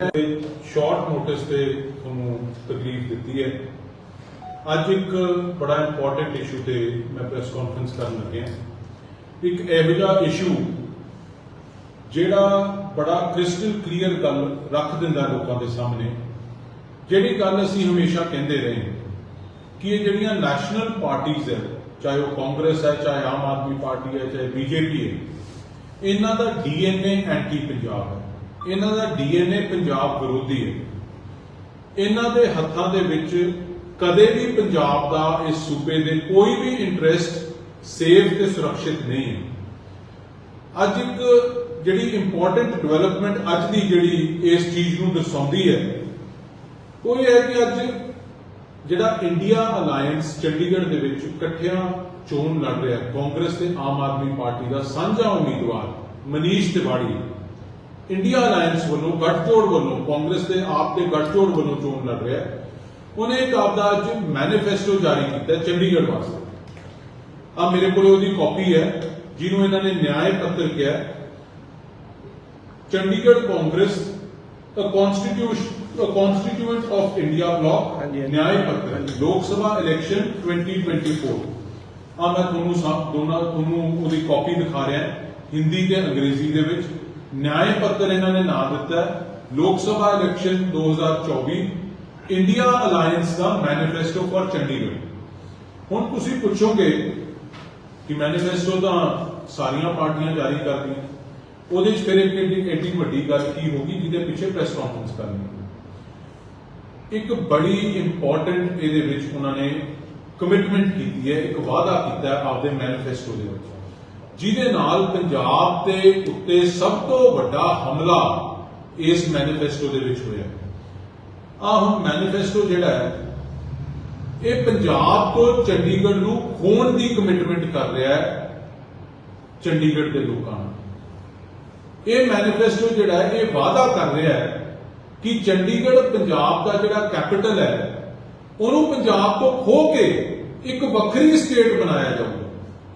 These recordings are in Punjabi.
ਸ਼ਾਰਟ ਨੋਟਿਸ ਤੇ ਤੁਹਾਨੂੰ ਤਕਲੀਫ ਦਿੱਤੀ ਹੈ। ਅੱਜ ਇੱਕ ਬੜਾ ਇੰਪੋਰਟੈਂਟ ਇਸ਼ੂ ਤੇ ਮੈਂ ਪ੍ਰੈਸ ਕਾਨਫਰੰਸ ਕਰਨ ਲੱਗਿਆ ਇੱਕ ਇਹੋ ਜਿਹਾ ਇਸ਼ੂ ਜਿਹੜਾ ਬੜਾ ਕ੍ਰਿਸਟਲ ਕਲੀਅਰ ਗੱਲ ਰੱਖ ਦਿੰਦਾ ਲੋਕਾਂ ਦੇ ਸਾਹਮਣੇ, ਜਿਹੜੀ ਗੱਲ ਅਸੀਂ ਹਮੇਸ਼ਾ ਕਹਿੰਦੇ ਰਹੇ ਕਿ ਇਹ ਜਿਹੜੀਆਂ ਨੈਸ਼ਨਲ ਪਾਰਟੀਆਂ ਹੈ, ਚਾਹੇ ਉਹ ਕਾਂਗਰਸ ਹੈ, ਚਾਹੇ ਆਮ ਆਦਮੀ ਪਾਰਟੀ ਹੈ, ਚਾਹੇ ਬੀਜੇਪੀ ਹੈ, ਇਹਨਾਂ ਦਾ ਡੀਐਨਏ ਐਂਟੀ ਪੰਜਾਬ ਹੈ। ਇਹਨਾਂ ਦਾ ਡੀਐਨਏ ਪੰਜਾਬ ਵਿਰੋਧੀ ਹੈ। ਇਹਨਾਂ ਦੇ ਹੱਥਾਂ ਦੇ ਵਿੱਚ ਕਦੇ ਵੀ ਪੰਜਾਬ ਦਾ ਇਸ ਸੂਬੇ ਦੇ ਕੋਈ ਵੀ ਇੰਟਰਸਟ ਸੇਫ ਤੇ ਸੁਰੱਖਿਅਤ ਨਹੀਂ ਹੈ। ਅੱਜ ਇੱਕ ਜਿਹੜੀ ਇੰਪੋਰਟੈਂਟ ਡਿਵੈਲਪਮੈਂਟ ਅੱਜ ਦੀ ਜਿਹੜੀ ਇਸ ਚੀਜ਼ ਨੂੰ ਦਰਸਾਉਂਦੀ ਹੈ, ਉਹ ਇਹ ਹੈ ਕਿ ਅੱਜ ਜਿਹੜਾ ਇੰਡੀਆ ਅਲਾਈਅੰਸ ਚੰਡੀਗੜ੍ਹ ਦੇ ਵਿੱਚ ਇਕੱਠਿਆਂ ਚੋਣ ਲੜ ਰਿਹਾ, ਕਾਂਗਰਸ ਤੇ ਆਮ ਆਦਮੀ ਪਾਰਟੀ ਦਾ ਸਾਂਝਾ ਉਮੀਦਵਾਰ ਮਨੀਸ਼ ਤਿਵਾੜੀ ਇੰਡੀਆ ਅਲਾਈਅੰਸ ਵੱਲੋਂ ਗੱਠਜੋੜ ਵੱਲੋਂ ਕਾਂਗਰਸ ਤੇ ਆਪ ਦੇ ਗੱਠਜੋੜ ਵੱਲੋਂ ਚੋਣ ਲੜ ਰਿਹਾ ਹੈ। ਉਹਨੇ ਇੱਕ ਆਪਦਾ ਅੱਜ ਮੈਨੀਫੈਸਟੋ ਜਾਰੀ ਕੀਤਾ ਚੰਡੀਗੜ੍ਹ ਵਾਸਤੇ ਆ ਮੇਰੇ ਕੋਲ ਉਹਦੀ ਕਾਪੀ ਹੈ ਜਿਹਨੂੰ ਇਹਨਾਂ ਨੇ ਨਿਆਂ ਪੱਤਰ ਕਿਹਾ। Chandigarh Congress a constitution a constitute of India bloc. ਨਿਆਂ ਪੱਤਰ ਲੋਕ ਸਭਾ ਇਲੈਕਸ਼ਨ 2024 ਆ ਮੈਂ ਤੁਹਾਨੂੰ ਦੋਨਾਂ ਤੁਹਾਨੂੰ ਉਹਦੀ ਕਾਪੀ ਦਿਖਾ ਰਿਹਾ ਹਿੰਦੀ ਤੇ ਅੰਗਰੇਜ਼ੀ ਦੇ ਵਿੱਚ ਨਿਆਂ ਪੱਤਰ ਇਹਨਾਂ ਨੇ ਨਾਂ ਦਿੱਤਾ Lok Sabha election 2024 India alliance the manifesto for Chandigarh. ਹੁਣ ਤੁਸੀਂ ਪੁੱਛੋਗੇ ਕਿ ਮੈਨੀਫੈਸਟੋ ਤਾਂ ਸਾਰੀਆਂ ਪਾਰਟੀਆਂ ਜਾਰੀ ਕਰਦੀਆਂ। ਉਹਦੇ 'ਚ ਫਿਰ ਇੱਕ ਏਡੀ ਵੱਡੀ ਗੱਲ ਕੀ ਹੋਗੀ ਜਿਹਦੇ ਪਿੱਛੇ ਪ੍ਰੈਸ ਕਾਨਫਰੰਸ ਕਰਨੀ ਇੱਕ ਬੜੀ ਇੰਪੋਰਟੈਂਟ ਇਹਦੇ ਵਿੱਚ ਉਹਨਾਂ ਨੇ ਕਮਿਟਮੈਂਟ ਕੀਤੀ ਹੈ, ਇੱਕ ਵਾਅਦਾ ਕੀਤਾ ਹੈ ਆਪਦੇ ਮੈਨੀਫੈਸਟੋ ਦੇ ਵਿੱਚ। ਜਿਹਦੇ ਨਾਲ ਪੰਜਾਬ ਦੇ ਉੱਤੇ ਸਭ ਤੋਂ ਵੱਡਾ ਹਮਲਾ ਇਸ ਮੈਨੀਫੈਸਟੋ ਦੇ ਵਿੱਚ ਹੋਇਆ। ਆਹ ਹੁਣ ਮੈਨੀਫੈਸਟੋ ਜਿਹੜਾ ਹੈ, ਇਹ ਪੰਜਾਬ ਤੋਂ ਚੰਡੀਗੜ੍ਹ ਨੂੰ ਖੋਣ ਦੀ ਕਮਿਟਮੈਂਟ ਕਰ ਰਿਹਾ ਹੈ ਚੰਡੀਗੜ੍ਹ ਦੇ ਲੋਕਾਂ ਨੂੰ ਇਹ ਮੈਨੀਫੈਸਟੋ ਜਿਹੜਾ ਹੈ, ਇਹ ਵਾਅਦਾ ਕਰ ਰਿਹਾ ਹੈ ਕਿ ਚੰਡੀਗੜ੍ਹ ਪੰਜਾਬ ਦਾ ਜਿਹੜਾ ਕੈਪੀਟਲ ਹੈ, ਉਹਨੂੰ ਪੰਜਾਬ ਤੋਂ ਖੋ ਕੇ ਇੱਕ ਵੱਖਰੀ ਸਟੇਟ ਬਣਾਇਆ ਜਾਊਗਾ।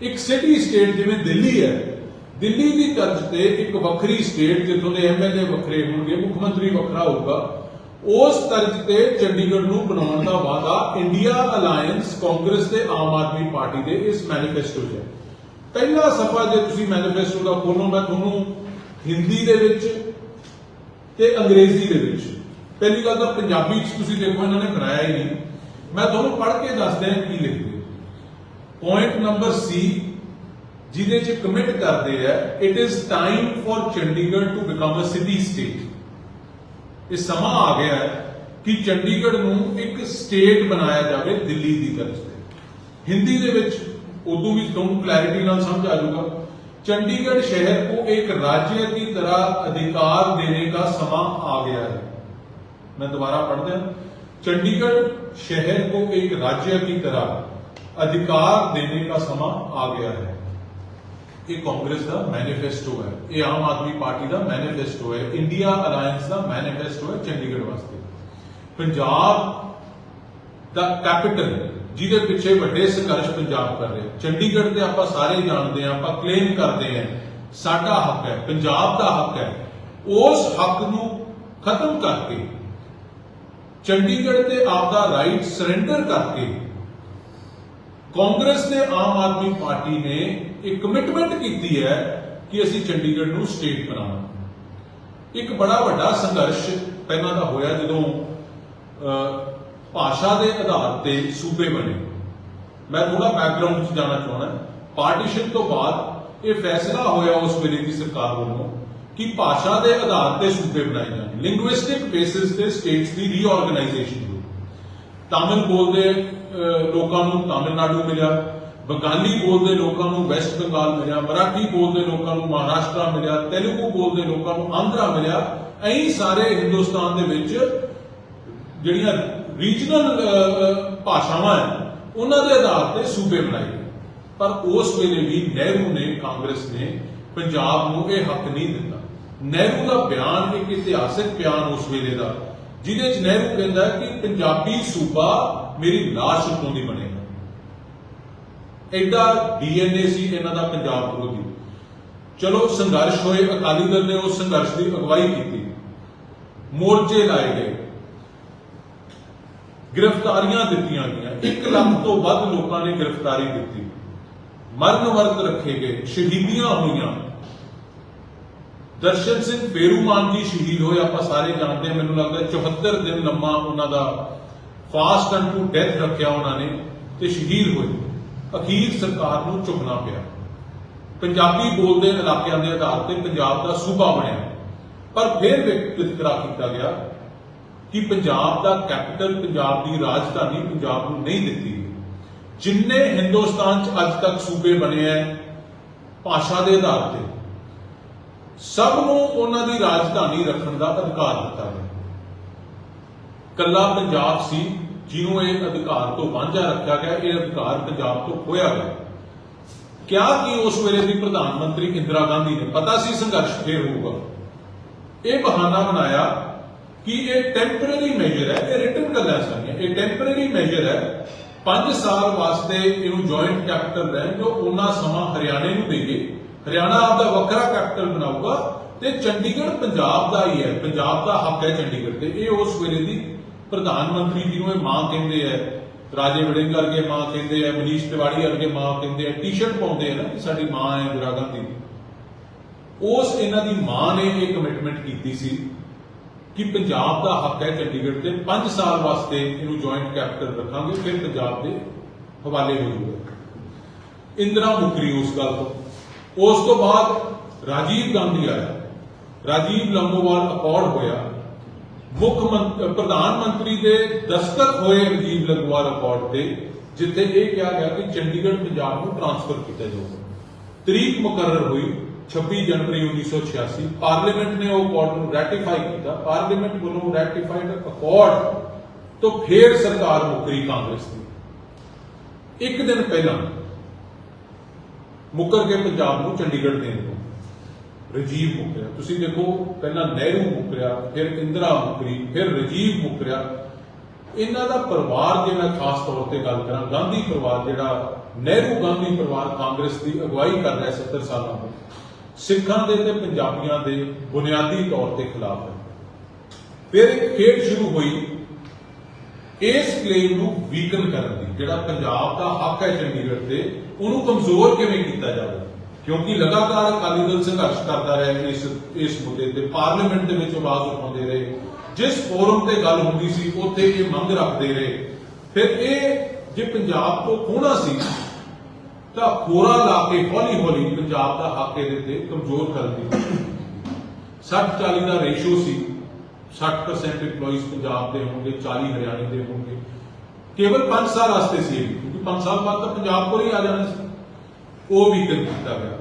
ਇੱਕ ਸਿਟੀ ਸਟੇਟ ਜਿਵੇਂ ਦਿੱਲੀ ਹੈ, ਦਿੱਲੀ ਦੀ ਤਰਜ਼ ਤੇ ਇੱਕ ਵੱਖਰੀ ਸਟੇਟ ਜਿੱਥੋਂ ਦੇ ਐਮਐਲਏ ਵੱਖਰੇ ਹੋਣਗੇ, ਮੁੱਖ ਮੰਤਰੀ ਵੱਖਰਾ ਹੋਊਗਾ, ਉਸ ਤਰਜ਼ ਤੇ ਚੰਡੀਗੜ੍ਹ ਨੂੰ ਬਣਾਉਣ ਦਾ ਵਾਅਦਾ ਇੰਡੀਆ ਅਲਾਈਅੰਸ ਕਾਂਗਰਸ ਤੇ ਆਮ ਆਦਮੀ ਪਾਰਟੀ ਦੇ ਇਸ ਮੈਨੀਫੈਸਟੋ 'ਚ ਹੈ। ਪਹਿਲਾ ਸਫਾ ਜੇ ਤੁਸੀਂ ਮੈਨੀਫੈਸਟੋ ਦਾ ਖੋਲੋ ਮੈਂ ਤੁਹਾਨੂੰ ਹਿੰਦੀ ਦੇ ਵਿੱਚ ਤੇ ਅੰਗਰੇਜ਼ੀ ਦੇ ਵਿੱਚ, ਪਹਿਲੀ ਗੱਲ ਤਾਂ ਪੰਜਾਬੀ 'ਚ ਤੁਸੀਂ ਦੇਖੋ, ਇਹਨਾਂ ਨੇ ਬਣਾਇਆ ਹੀ ਨਹੀਂ। ਮੈਂ ਤੁਹਾਨੂੰ ਪੜ੍ਹ ਕੇ ਦੱਸਦਾ ਕੀ ਲਿਖਦੇ ਪੁਆਇੰਟ ਨੰਬਰ ਸੀ ਜਿਹਦੇ ਚ ਕਮਿਟ ਕਰਦੇ ਆ it is time for Chandigarh to become a city state ਇਹ ਸਮਾਂ ਆ ਗਿਆ ਹੈ ਕਿ ਚੰਡੀਗੜ੍ਹ ਨੂੰ ਇੱਕ ਸਟੇਟ ਬਣਾਇਆ ਜਾਵੇ ਦਿੱਲੀ ਦੀ ਤਰ੍ਹਾਂ ਹਿੰਦੀ ਦੇ ਵਿੱਚ ਉਦੋਂ ਵੀ ਤੁਹਾਨੂੰ ਕਲੈਰਿਟੀ ਨਾਲ ਸਮਝ ਆ ਜਾਊਗਾ। चंडीगढ़ शहर को एक राज्य की तरह अधिकार देने का समा आ गया है मैं दोबारा पढ़ दें चंडीगढ़ शहर को एक राज्य की अधिकार देने का समा आ गया है ਇਹ ਕਾਂਗਰਸ ਦਾ ਮੈਨੀਫੈਸਟੋ ਹੈ ਇਹ ਆਮ ਆਦਮੀ ਪਾਰਟੀ ਦਾ ਮੈਨੀਫੈਸਟੋ ਹੈ ਇੰਡੀਆ ਅਲਾਈਅੰਸ ਦਾ ਮੈਨੀਫੈਸਟੋ ਹੈ ਚੰਡੀਗੜ੍ਹ ਵਾਸਤੇ ਪੰਜਾਬ ਦਾ ਕੈਪੀਟਲ ਜਿਹਦੇ ਪਿੱਛੇ ਵੱਡੇ ਸੰਘਰਸ਼ ਪੰਜਾਬ ਕਰ ਰਿਹਾ ਚੰਡੀਗੜ੍ਹ ਤੇ ਆਪਾਂ ਸਾਰੇ ਜਾਣਦੇ ਹਾਂ ਆਪਾਂ ਕਲੇਮ ਕਰਦੇ ਹਾਂ ਸਾਡਾ ਹੱਕ ਹੈ ਪੰਜਾਬ ਦਾ ਹੱਕ ਹੈ ਉਸ ਹੱਕ ਨੂੰ ਖਤਮ ਕਰਕੇ ਚੰਡੀਗੜ੍ਹ ਤੇ ਆਪਦਾ ਰਾਈਟ ਸਰੈਂਡਰ ਕਰਕੇ ਕਾਂਗਰਸ ਤੇ ਆਮ ਆਦਮੀ ਪਾਰਟੀ ਨੇ ਇਹ ਕਮਿਟਮੈਂਟ ਕੀਤੀ ਹੈ ਕਿ ਅਸੀਂ ਚੰਡੀਗੜ੍ਹ ਨੂੰ ਸਟੇਟ ਬਣਾਵਾਂਗੇ। ਇੱਕ ਬੜਾ ਵੱਡਾ ਸੰਘਰਸ਼ ਪਹਿਲਾਂ ਦਾ ਹੋਇਆ ਜਦੋਂ ਭਾਸ਼ਾ ਦੇ ਆਧਾਰ ਤੇ ਸੂਬੇ ਬਣੇ। ਮੈਂ ਥੋੜਾ ਬੈਕਗ੍ਰਾਉਂਡ 'ਚ ਜਾਣਾ ਚਾਹੁੰਦਾ। ਪਾਰਟੀਸ਼ਨ ਤੋਂ ਬਾਅਦ ਇਹ ਫੈਸਲਾ ਹੋਇਆ ਉਸ ਵੇਲੇ ਦੀ ਸਰਕਾਰ ਵੱਲੋਂ ਕਿ ਭਾਸ਼ਾ ਦੇ ਆਧਾਰ ਤੇ ਸੂਬੇ ਬਣਾਏ ਜਾਣ ਲਿੰਗੁਇਸਟਿਕ ਬੇਸਿਸ ਤੇ ਸਟੇਟਸ ਦੀ ਰੀਆਰਗੇਨਾਈਜੇਸ਼ਨ ਹੋਈ। ਤਾਮਿਲ ਬੋਲਦੇ ਲੋਕਾਂ ਨੂੰ ਤਾਮਿਲਨਾਡੂ ਮਿਲਿਆ, ਬੰਗਾਲੀ ਬੋਲਦੇ ਲੋਕਾਂ ਨੂੰ ਵੈਸਟ ਬੰਗਾਲ ਮਿਲਿਆ, ਮਰਾਠੀ ਬੋਲਦੇ ਲੋਕਾਂ ਨੂੰ ਮਹਾਰਾਸ਼ਟਰ ਮਿਲਿਆ, ਤੇਲੁਗੂ ਬੋਲਦੇ ਲੋਕਾਂ ਨੂੰ ਆਂਧਰਾ ਮਿਲਿਆ, ਐਂ ਸਾਰੇ ਹਿੰਦੁਸਤਾਨ ਦੇ ਵਿੱਚ ਜਿਹੜੀਆਂ ਰੀਜਨਲ ਭਾਸ਼ਾਵਾਂ ਹੈ, ਉਹਨਾਂ ਦੇ ਆਧਾਰ ਤੇ ਸੂਬੇ ਬਣਾਏ ਗਏ। ਪਰ ਉਸ ਵੇਲੇ ਵੀ ਨਹਿਰੂ ਨੇ, ਕਾਂਗਰਸ ਨੇ ਪੰਜਾਬ ਨੂੰ ਇਹ ਹੱਕ ਨਹੀਂ ਦਿੱਤਾ। ਨਹਿਰੂ ਦਾ ਬਿਆਨ, ਇੱਕ ਇਤਿਹਾਸਿਕ ਬਿਆਨ ਉਸ ਵੇਲੇ ਦਾ ਜਿਹਦੇ 'ਚ ਨਹਿਰੂ ਕਹਿੰਦਾ ਕਿ ਪੰਜਾਬੀ ਸੂਬਾ ਮੇਰੀ ਲਾਸ਼ ਉੱਤੋਂ ਦੀ ਬਣੇਗਾ? ਐਡਾ ਡੀਐਨਏ ਸੀ ਇਹਨਾਂ ਦਾ ਪੰਜਾਬ ਵਿਰੋਧੀ। ਚਲੋ, ਸੰਘਰਸ਼ ਹੋਏ, ਅਕਾਲੀ ਦਲ ਨੇ ਉਸ ਸੰਘਰਸ਼ ਦੀ ਅਗਵਾਈ ਕੀਤੀ। ਮੋਰਚੇ ਲਾਏ ਗਏ। ਗ੍ਰਿਫਤਾਰੀਆਂ ਦਿੱਤੀਆਂ ਗਈਆਂ। 1 ਲੱਖ ਤੋਂ ਵੱਧ ਲੋਕਾਂ ਨੇ ਗ੍ਰਿਫਤਾਰੀ ਦਿੱਤੀ। ਮਰਨ ਵਰਤ ਰੱਖੇ ਗਏ। ਸ਼ਹੀਦੀਆਂ ਹੋਈਆਂ। ਦਰਸ਼ਨ ਸਿੰਘ ਫੇਰੂਮਾਨ ਜੀ ਸ਼ਹੀਦ ਹੋਏ, ਆਪਾਂ ਸਾਰੇ ਜਾਣਦੇ ਹਾਂ, ਮੈਨੂੰ ਲੱਗਦਾ 74 ਦਿਨ ਲੰਮਾ ਉਹਨਾਂ ਦਾ ਫਾਸਟ ਐਂਡ ਟੂ ਡੈਥ ਰੱਖਿਆ ਉਹਨਾਂ ਨੇ ਤੇ ਸ਼ਹੀਦ ਹੋਏ। ਅਖੀਰ ਸਰਕਾਰ ਨੂੰ ਝੁਕਣਾ ਪਿਆ। ਪੰਜਾਬੀ ਬੋਲਦੇ ਇਲਾਕਿਆਂ ਦੇ ਆਧਾਰ ਤੇ ਪੰਜਾਬ ਦਾ ਸੂਬਾ ਬਣਿਆ। ਪਰ ਫਿਰ ਵਿਤਕਰਾ ਕੀਤਾ ਗਿਆ ਕਿ ਪੰਜਾਬ ਦਾ ਕੈਪੀਟਲ ਪੰਜਾਬ ਦੀ ਰਾਜਧਾਨੀ ਪੰਜਾਬ ਨੂੰ ਨਹੀਂ ਦਿੱਤੀ। ਜਿੰਨੇ ਹਿੰਦੁਸਤਾਨ 'ਚ ਅੱਜ ਤੱਕ ਸੂਬੇ ਬਣੇ ਐ ਭਾਸ਼ਾ ਦੇ ਆਧਾਰ ਤੇ। ਸਭ ਨੂੰ ਉਹਨਾਂ ਦੀ ਰਾਜਧਾਨੀ ਰੱਖਣ ਦਾ ਅਧਿਕਾਰ ਦਿੱਤਾ ਗਿਆ। ਕੱਲਾ ਪੰਜਾਬ ਸੀ, ਜਿਹਨੂੰ ਇਹ ਅਧਿਕਾਰ ਤੋਂ ਵਾਂਝਾ ਰੱਖਿਆ ਗਿਆ, ਇਹ ਅਧਿਕਾਰ ਪੰਜਾਬ ਤੋਂ ਖੋਇਆ ਗਿਆ। ਕਿਆ ਕਿ ਉਸ ਵੇਲੇ ਦੀ ਪ੍ਰਧਾਨ ਮੰਤਰੀ ਇੰਦਰਾ ਗਾਂਧੀ ਨੇ? ਪਤਾ ਸੀ ਸੰਘਰਸ਼ ਫੇਰ ਹੋਊਗਾ। ਇਹ ਬਹਾਨਾ ਬਣਾਇਆ ਕਿ ਇਹ ਟੈਂਪਰੇਰੀ ਮੈਜਰ ਹੈ, ਇਹ ਰਿਟਨ ਗੱਲਾਂ ਸਾਰੀਆਂ। ਇਹ ਟੈਂਪਰੇਰੀ ਮੈਜਰ ਹੈ 5 ਸਾਲ ਵਾਸਤੇ ਇਹਨੂੰ ਜੁਆਇੰਟ ਕੈਪਟਨ ਰਹਿਣ ਜੋ ਉਹਨਾਂ ਸਮਾਂ ਹਰਿਆਣੇ ਨੂੰ ਦੇਈਏ ਹਰਿਆਣਾ ਆਪਦਾ ਵੱਖਰਾ ਕੈਪੀਟਲ ਬਣਾਊਗਾ ਤੇ ਚੰਡੀਗੜ੍ਹ ਪੰਜਾਬ ਦਾ ਹੀ ਹੈ। ਪੰਜਾਬ ਦਾ ਹੱਕ ਹੈ ਚੰਡੀਗੜ੍ਹ ਤੇ। ਇਹ ਉਸ ਵੇਲੇ ਦੀ ਪ੍ਰਧਾਨ ਮੰਤਰੀ ਜਿਹਨੂੰ ਇਹ ਮਾਂ ਕਹਿੰਦੇ ਆ। ਰਾਜੇ ਵੜਿੰਗ ਵਰਗੇ ਮਾਂ ਕਹਿੰਦੇ ਆ, ਮਨੀਸ਼ ਤਿਵਾੜੀ ਵਰਗੇ ਮਾਂ ਕਹਿੰਦੇ ਆ ਟੀ-ਸ਼ਰਟ ਪਾਉਂਦੇ ਆ ਨਾ ਸਾਡੀ ਮਾਂ ਹੈ ਇੰਦਰਾ ਗਾਂਧੀ। ਉਸ ਇਹਨਾਂ ਦੀ ਮਾਂ ਨੇ ਇਹ ਕਮਿਟਮੈਂਟ ਕੀਤੀ ਸੀ ਕਿ ਪੰਜਾਬ ਦਾ ਹੱਕ ਹੈ ਚੰਡੀਗੜ੍ਹ ਤੇ 5 ਸਾਲ ਵਾਸਤੇ ਇਹਨੂੰ ਜੁਆਇੰਟ ਕੈਪੀਟਲ ਰੱਖਾਂਗੇ, ਫਿਰ ਪੰਜਾਬ ਦੇ ਹਵਾਲੇ ਹੋ ਜਾਊਗਾ। ਇੰਦਰਾ ਮੁਕਰੀ ਉਸ ਗੱਲ ਤੋਂ। ਉਸ ਤੋਂ ਬਾਅਦ ਰਾਜੀਵ ਗਾਂਧੀ ਆਇਆ। ਰਾਜੀਵ ਲੰਗੋਵਾਲ ਅਕੋਰਡ ਹੋਇਆ। ਮੁੱਖ ਮੰਤ- ਪ੍ਰਧਾਨ ਮੰਤਰੀ ਦੇ ਦਸਤਕ ਹੋਏ ਰਾਜੀਵ ਲੰਗੋਵਾਲ ਅਕੋਰਡ ਤੇ, ਜਿੱਥੇ ਇਹ ਕਿਹਾ ਗਿਆ ਕਿ ਚੰਡੀਗੜ੍ਹ, ਪੰਜਾਬ ਨੂੰ ਟ੍ਰਾਂਸਫਰ ਕੀਤਾ ਜਾਊਗਾ। ਤਰੀਕ ਮੁਕਰਰ ਹੋਈ 26 ਜਨਵਰੀ 1986 ਪਾਰਲੀਮੈਂਟ ਨੇ ਉਹ ਅਕਾਰਡ ਨੂੰ ਰੈਟੀਫਾਈ ਕੀਤਾ। ਪਾਰਲੀਮੈਂਟ ਵੱਲੋਂ ਰੈਟੀਫਾਈਡ ਅਕੋਰਡ ਤੋਂ ਫੇਰ ਸਰਕਾਰ ਮੁਕਰੀ ਕਾਂਗਰਸ ਦੀ। ਇੱਕ ਦਿਨ ਪਹਿਲਾਂ ਮੁੱਕਰ ਕੇ ਪੰਜਾਬ ਨੂੰ ਚੰਡੀਗੜ੍ਹ ਦੇਣ ਤੋਂ। ਰਜੀਵ ਮੁਕਰਿਆ। ਤੁਸੀਂ ਦੇਖੋ, ਪਹਿਲਾਂ ਨਹਿਰੂ ਮੁਕਰਿਆ, ਫਿਰ ਇੰਦਰਾ ਮੁਕਰੀ, ਫਿਰ ਰਜੀਵ ਮੁਕਰਿਆ। ਇਹਨਾਂ ਦਾ ਪਰਿਵਾਰ ਜੇ ਮੈਂ ਖਾਸ ਤੌਰ ਤੇ ਗੱਲ ਕਰਾਂ, ਗਾਂਧੀ ਪਰਿਵਾਰ ਜਿਹੜਾ, ਨਹਿਰੂ ਗਾਂਧੀ ਪਰਿਵਾਰ ਕਾਂਗਰਸ ਦੀ ਅਗਵਾਈ ਕਰ ਰਿਹਾ 70 ਸਾਲਾਂ ਤੋਂ। ਸਿੱਖਾਂ ਦੇ ਤੇ ਪੰਜਾਬੀਆਂ ਦੇ ਬੁਨਿਆਦੀ ਤੌਰ ਤੇ ਖਿਲਾਫ ਹੈ। ਫਿਰ ਇੱਕ ਖੇਡ ਸ਼ੁਰੂ ਹੋਈ। ਇਸ ਕਲੇਮ ਨੂੰ ਵੀਕਨ ਕਰਨ ਦੀ, ਜਿਹੜਾ ਪੰਜਾਬ ਦਾ ਹੱਕ ਹੈ ਚੰਡੀਗੜ੍ਹ ਤੇ ਉਹਨੂੰ ਕਮਜ਼ੋਰ ਕਿਵੇਂ ਕੀਤਾ ਜਾਵੇ? ਕਿਉਂਕਿ ਲਗਾਤਾਰ ਅਕਾਲੀ ਦਲ ਸੰਘਰਸ਼ ਕਰਦਾ ਰਿਹਾ ਇਸ ਇਸ ਮੁੱਦੇ ਤੇ ਪਾਰਲੀਮੈਂਟ ਦੇ ਵਿੱਚ ਆਵਾਜ਼ ਉਠਾਉਂਦੇ ਰਹੇ। ਜਿਸ ਫੋਰਮ ਤੇ ਗੱਲ ਹੁੰਦੀ ਸੀ, ਉੱਥੇ ਇਹ ਮੰਗ ਰੱਖਦੇ ਰਹੇ। ਫਿਰ ਇਹ ਜੇ ਪੰਜਾਬ ਤੋਂ ਖੋਣਾ ਸੀ, ਤਾਂ ਖੋਰਾ ਲਾ ਕੇ ਹੌਲੀ ਹੌਲੀ ਪੰਜਾਬ ਦਾ ਹੱਕ ਇਹਦੇ ਤੇ ਕਮਜ਼ੋਰ ਕਰਨ ਦੀ 60 40 ਦਾ ਰੇਸ਼ੋ ਸੀ। 60% EMPLOYEES ਪੰਜਾਬ ਦੇ ਹੋਣਗੇ 40 ਹਰਿਆਣੇ ਦੇ ਹੋਣਗੇ। ਕੇਵਲ 5 ਸਾਲ ਵਾਸਤੇ ਸੀ ਕਿਉਂਕਿ 5 ਸਾਲ ਬਾਅਦ ਤਾਂ ਪੰਜਾਬ ਕੋਲ ਹੀ ਆ ਜਾਣਾ ਸੀ। ਉਹ ਵੀ ਕੀਤਾ ਗਿਆ।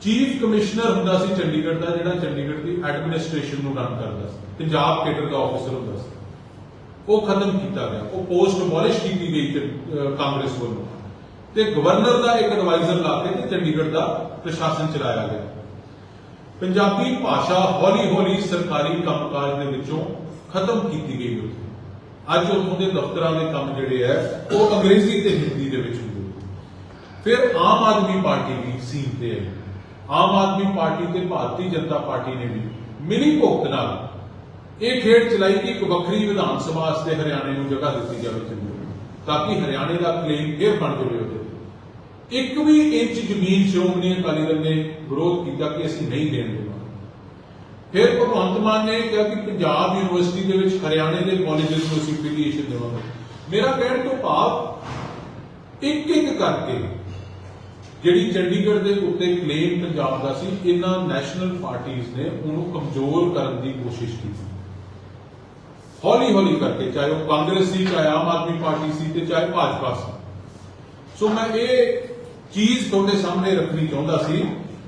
ਚੀਫ ਕਮਿਸ਼ਨਰ ਹੁੰਦਾ ਸੀ ਚੰਡੀਗੜ੍ਹ ਦਾ, ਜਿਹੜਾ ਚੰਡੀਗੜ੍ਹ ਦੀ ਐਡਮਿਨਿਸਟ੍ਰੇਸ਼ਨ ਨੂੰ ਰਨ ਕਰਦਾ ਸੀ। ਪੰਜਾਬ ਕੇਡਰ ਦਾ ਆਫੀਸਰ ਹੁੰਦਾ ਸੀ। ਉਹ ਖਤਮ ਕੀਤਾ ਗਿਆ। ਉਹ ਪੋਸਟ ਅਬੋਲਿਸ਼ ਕੀਤੀ ਗਈ ਕਾਂਗਰਸ ਵੱਲੋਂ। ਤੇ ਗਵਰਨਰ ਦਾ ਇੱਕ ਐਡਵਾਈਜ਼ਰ ਲਾ ਕੇ ਤੇ ਚੰਡੀਗੜ੍ਹ ਦਾ ਪ੍ਰਸ਼ਾਸਨ ਚਲਾਇਆ ਗਿਆ। ਪੰਜਾਬੀ ਭਾਸ਼ਾ ਹੌਲੀ-ਹੌਲੀ ਸਰਕਾਰੀ ਕੰਮਕਾਜ ਦੇ ਵਿੱਚੋਂ ਖਤਮ ਕੀਤੀ ਗਈ। ਉੱਥੇ ਅੱਜ ਉੱਥੋਂ ਦੇ ਦਫ਼ਤਰਾਂ ਦੇ ਕੰਮ ਜਿਹੜੇ ਹੈ ਉਹ ਅੰਗਰੇਜ਼ੀ ਤੇ ਹਿੰਦੀ ਦੇ ਵਿੱਚ ਹੁੰਦੇ ਫਿਰ ਆਮ ਆਦਮੀ ਪਾਰਟੀ ਵੀ ਸੀਨ ਤੇ ਹੈ। ਆਮ ਆਦਮੀ ਪਾਰਟੀ ਤੇ ਭਾਰਤੀ ਜਨਤਾ ਪਾਰਟੀ ਨੇ ਵੀ ਮਿਲੀ ਭੁਗਤ ਨਾਲ ਇਹ ਖੇਡ ਚਲਾਈ ਕਿ ਇੱਕ ਵੱਖਰੀ ਵਿਧਾਨ ਸਭਾ ਵਾਸਤੇ ਹਰਿਆਣੇ ਨੂੰ ਜਗ੍ਹਾ ਦਿੱਤੀ ਜਾਵੇ ਚੰਡੀਗੜ੍ਹ ਤਾਂ ਕਿ ਹਰਿਆਣੇ ਦਾ ਕਲੇਮ ਫੇਰ ਬਣ ਜਾਵੇ ਉਹਦੇ ਇੱਕ ਵੀ ਇੰਚ ਜ਼ਮੀਨ ਸ਼੍ਰੋਮਣੀ ਅਕਾਲੀ ਦਲ ਨੇ ਵਿਰੋਧ ਕੀਤਾ ਕਿ ਅਸੀਂ ਨਹੀਂ ਦੇਣਗੇ। ਫਿਰ ਭਗਵੰਤ ਮਾਨ ਨੇ ਕਿਹਾ ਕਿ ਪੰਜਾਬ ਯੂਨੀਵਰਸਿਟੀ ਦੇ ਵਿੱਚ ਹਰਿਆਣੇ ਦੇ ਕਾਲਜਸ ਨੂੰ ਅਸੀਂ ਐਫੀਲੀਏਸ਼ਨ ਦੇਵਾਂਗੇ। ਮੇਰਾ ਕਹਿਣ ਤੋਂ ਭਾਵ ਇੱਕ ਇੱਕ ਕਰਕੇ ਜਿਹੜੀ ਚੰਡੀਗੜ੍ਹ ਦੇ ਉੱਤੇ ਕਲੇਮ ਪੰਜਾਬ ਦਾ ਸੀ, ਇਹਨਾਂ ਨੈਸ਼ਨਲ ਪਾਰਟੀਆਂ ਨੇ ਉਹਨੂੰ ਕਮਜ਼ੋਰ ਕਰਨ ਦੀ ਕੋਸ਼ਿਸ਼ ਕੀਤੀ। ਹੌਲੀ ਹੌਲੀ ਕਰਕੇ, ਚਾਹੇ ਉਹ ਕਾਂਗਰਸ ਸੀ, ਚਾਹੇ ਆਮ ਆਦਮੀ ਪਾਰਟੀ ਸੀ ਤੇ ਚਾਹੇ ਭਾਜਪਾ ਸੀ। ਸੋ ਮੈਂ ਇਹ ਚੀਜ਼ ਤੁਹਾਡੇ ਸਾਹਮਣੇ ਰੱਖਣੀ ਚਾਹੁੰਦਾ ਸੀ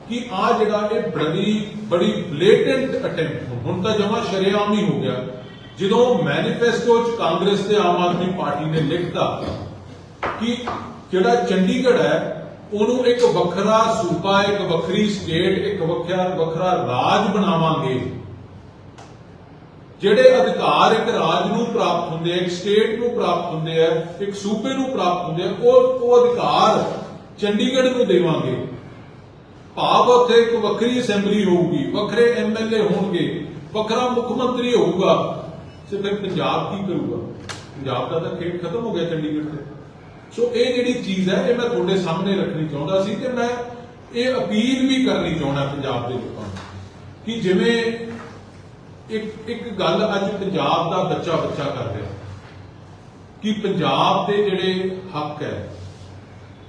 ਕਿ ਆ ਜਿਹੜਾ ਇਹ ਬੜੀ ਬੜੀ ਬਲੇਟੈਂਟ ਅਟੈਂਪਟ ਹੁਣ ਤਾਂ ਜਮਾ ਸ਼ਰੇਆਮ ਹੀ ਹੋ ਗਿਆ। ਜਦੋਂ ਮੈਨੀਫੈਸਟੋ ਚ ਕਾਂਗਰਸ ਤੇ ਆਮ ਆਦਮੀ ਪਾਰਟੀ ਨੇ ਲਿਖਤਾ ਕਿ ਜਿਹੜਾ ਚੰਡੀਗੜ੍ਹ ਹੈ, ਉਹਨੂੰ ਇੱਕ ਵੱਖਰਾ ਸੂਬਾ, ਇੱਕ ਵੱਖਰੀ ਸਟੇਟ ਇੱਕ ਵੱਖਰਾ ਵੱਖਰਾ ਰਾਜ ਬਣਾਵਾਂਗੇ। ਜਿਹੜੇ ਅਧਿਕਾਰ ਇੱਕ ਰਾਜ ਨੂੰ ਪ੍ਰਾਪਤ ਹੁੰਦੇ ਆ, ਇੱਕ ਸਟੇਟ ਨੂੰ ਪ੍ਰਾਪਤ ਹੁੰਦੇ ਆ, ਇੱਕ ਸੂਬੇ ਨੂੰ ਪ੍ਰਾਪਤ ਹੁੰਦੇ ਆ, ਉਹ ਉਹ ਅਧਿਕਾਰ ਚੰਡੀਗੜ੍ਹ ਨੂੰ ਦੇਵਾਂਗੇ। ਭਾਵ ਉੱਥੇ ਇੱਕ ਵੱਖਰੀ ਅਸੈਂਬਲੀ ਹੋਊਗੀ, ਵੱਖਰੇ ਐਮਐਲਏ ਹੋਣਗੇ, ਵੱਖਰਾ ਮੁੱਖ ਮੰਤਰੀ ਹੋਊਗਾ। ਤੇ ਫਿਰ ਪੰਜਾਬ ਕੀ ਕਰੂਗਾ? ਪੰਜਾਬ ਦਾ ਤਾਂ ਖੇਡ ਖਤਮ ਹੋ ਗਿਆ ਚੰਡੀਗੜ੍ਹ ਤੇ। ਸੋ ਇਹ ਜਿਹੜੀ ਚੀਜ਼ ਹੈ, ਇਹ ਮੈਂ ਤੁਹਾਡੇ ਸਾਹਮਣੇ ਰੱਖਣੀ ਚਾਹੁੰਦਾ ਸੀ ਤੇ ਮੈਂ ਇਹ ਅਪੀਲ ਵੀ ਕਰਨੀ ਚਾਹੁੰਦਾ ਪੰਜਾਬ ਦੇ ਲੋਕਾਂ ਨੂੰ ਕਿ ਜਿਵੇਂ ਇੱਕ ਇੱਕ ਗੱਲ ਅੱਜ ਪੰਜਾਬ ਦਾ ਬੱਚਾ ਬੱਚਾ ਕਰ ਰਿਹਾ। ਕਿ ਪੰਜਾਬ ਦੇ ਜਿਹੜੇ ਹੱਕ ਹੈ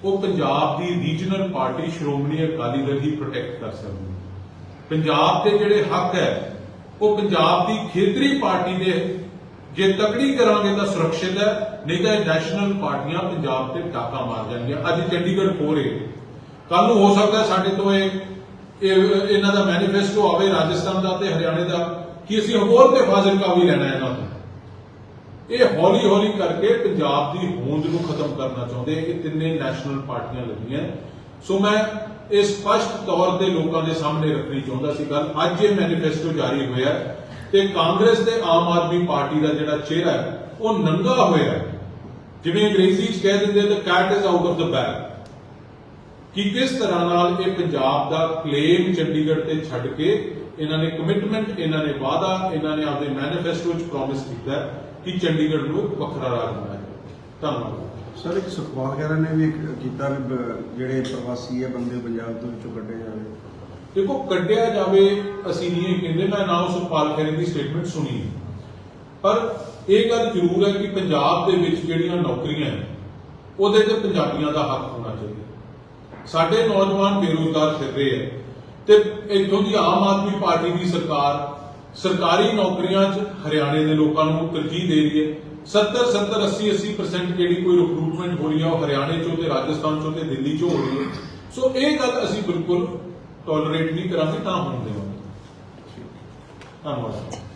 ਉਹ ਪੰਜਾਬ ਦੀ ਰੀਜਨਲ ਪਾਰਟੀ ਸ਼੍ਰੋਮਣੀ ਅਕਾਲੀ ਦਲ ਹੀ ਪ੍ਰੋਟੈਕਟ ਕਰ ਸਕਦੀ ਹੈ। ਪੰਜਾਬ ਦੇ ਜਿਹੜੇ ਹੱਕ ਹੈ, ਉਹ ਪੰਜਾਬ ਦੀ ਖੇਤਰੀ ਪਾਰਟੀ ਦੇ ਜੇ ਤਕੜੀ ਕਰਾਂਗੇ ਤਾਂ ਸੁਰੱਖਿਅਤ ਹੈ, ਨਹੀਂ ਤਾਂ ਇਹ ਨੈਸ਼ਨਲ ਪਾਰਟੀਆਂ ਪੰਜਾਬ ਤੇ ਟਾਕਾ ਮਾਰ ਜਾਣਗੀਆਂ। ਅੱਜ ਚੰਡੀਗੜ੍ਹ ਹੋ ਰਹੇ ਕੱਲ ਨੂੰ ਹੋ ਸਕਦਾ ਸਾਡੇ ਤੋਂ ਇਹ ਇਹਨਾਂ ਦਾ ਮੈਨੀਫੈਸਟੋ ਆਵੇ ਰਾਜਸਥਾਨ ਦਾ ਤੇ ਹਰਿਆਣੇ ਦਾ। ਕਿ ਅਸੀਂ ਹੋਰ ਤੇ ਫਾਜ਼ਿਲਕਾ ਵੀ ਲੈਣਾ ਇਹਨਾਂ ਤੋਂ? ਇਹ ਹੌਲੀ ਹੌਲੀ ਕਰਕੇ ਪੰਜਾਬ ਦੀ ਹੋਂਦ ਨੂੰ ਖਤਮ ਕਰਨਾ ਚਾਹੁੰਦੇ ਇਹ ਤਿੰਨੇ ਨੈਸ਼ਨਲ ਪਾਰਟੀਆਂ ਲੱਗੀਆਂ। ਸੋ ਮੈਂ ਇਹ ਸਪਸ਼ਟ ਤੌਰ ਤੇ ਲੋਕਾਂ ਦੇ ਸਾਹਮਣੇ ਰੱਖਣੀ ਚਾਹੁੰਦਾ ਸੀ ਗੱਲ। ਅੱਜ ਇਹ ਮੈਨੀਫੈਸਟੋ ਜਾਰੀ ਹੋਇਆ ਤੇ ਕਾਂਗਰਸ ਤੇ ਆਮ ਆਦਮੀ ਪਾਰਟੀ ਦਾ ਜਿਹੜਾ ਚਿਹਰਾ ਹੈ, ਉਹ ਨੰਗਾ ਹੋਇਆ ਜਿਵੇਂ ਅੰਗਰੇਜ਼ੀ ਚ ਕਹਿ ਦਿੰਦੇ the cat is out of the bag ਕਿ ਕਿਸ ਤਰ੍ਹਾਂ ਨਾਲ ਇਹ ਪੰਜਾਬ ਦਾ ਕਲੇਮ ਚੰਡੀਗੜ੍ਹ ਤੇ ਛੱਡ ਕੇ ਇਹਨਾਂ ਨੇ ਕਮਿਟਮੈਂਟ ਇਹਨਾਂ ਨੇ ਵਾਅਦਾ ਇਹਨਾਂ ਨੇ ਆਪਦੇ ਮੈਨੀਫੈਸਟੋ ਚ ਪ੍ਰੋਮਿਸ ਕੀਤਾ ਕਿ ਚੰਡੀਗੜ੍ਹ ਨੂੰ ਇੱਕ ਵੱਖਰਾ ਰਾਜ ਬਣਾਇਆ ਜਾਵੇਗਾ। ਧੰਨਵਾਦ ਸਰ ਇੱਕ ਸੁਖਪਾਲ ਖਹਿਰਾ ਨੇ ਵੀ ਇੱਕ ਕੀਤਾ ਵੀ ਜਿਹੜੇ ਪ੍ਰਵਾਸੀ ਹੈ ਬੰਦੇ ਪੰਜਾਬ ਦੇ ਵਿੱਚੋਂ ਕੱਢੇ ਜਾਵੇ ਦੇਖੋ ਕੱਢਿਆ ਜਾਵੇ ਅਸੀਂ ਨਹੀਂ ਕਹਿੰਦੇ ਮੈਂ ਨਾ ਉਸ ਸੁਖਪਾਲ ਖਹਿਰੇ ਦੀ ਸਟੇਟਮੈਂਟ ਸੁਣੀ। ਪਰ ਇਹ ਗੱਲ ਜ਼ਰੂਰ ਹੈ ਕਿ ਪੰਜਾਬ ਦੇ ਵਿੱਚ ਜਿਹੜੀਆਂ ਨੌਕਰੀਆਂ ਹੈ ਉਹਦੇ ਤੇ ਪੰਜਾਬੀਆਂ ਦਾ ਹੱਕ ਹੋਣਾ ਚਾਹੀਦਾ ਸਾਡੇ ਨੌਜਵਾਨ ਬੇਰੁਜ਼ਗਾਰ ਫਿਰ ਰਹੇ ਹੈ ਤੇ ਇੱਥੋਂ ਦੀ ਆਮ ਆਦਮੀ ਪਾਰਟੀ ਦੀ ਸਰਕਾਰ ਸਰਕਾਰੀ ਨੌਕਰੀਆਂ 'ਚ ਹਰਿਆਣੇ ਦੇ ਲੋਕਾਂ ਨੂੰ ਤਰਜੀਹ ਦੇ ਰਹੀ ਹੈ। 70 70 80 80% ਜਿਹੜੀ ਕੋਈ ਰਿਕਰੂਟਮੈਂਟ ਹੋ ਰਹੀ ਹੈ, ਉਹ ਹਰਿਆਣੇ 'ਚੋਂ ਤੇ ਰਾਜਸਥਾਨ 'ਚੋਂ ਤੇ ਦਿੱਲੀ 'ਚੋਂ ਹੋ ਰਹੀ ਹੈ। ਸੋ ਇਹ ਗੱਲ ਅਸੀਂ ਬਿਲਕੁਲ ਟੋਲਰੇਟ ਨਹੀਂ ਕਰਾਂਗੇ, ਤਾਂ ਹੋਣ ਦੇਵਾਂਗੇ। ਧੰਨਵਾਦ।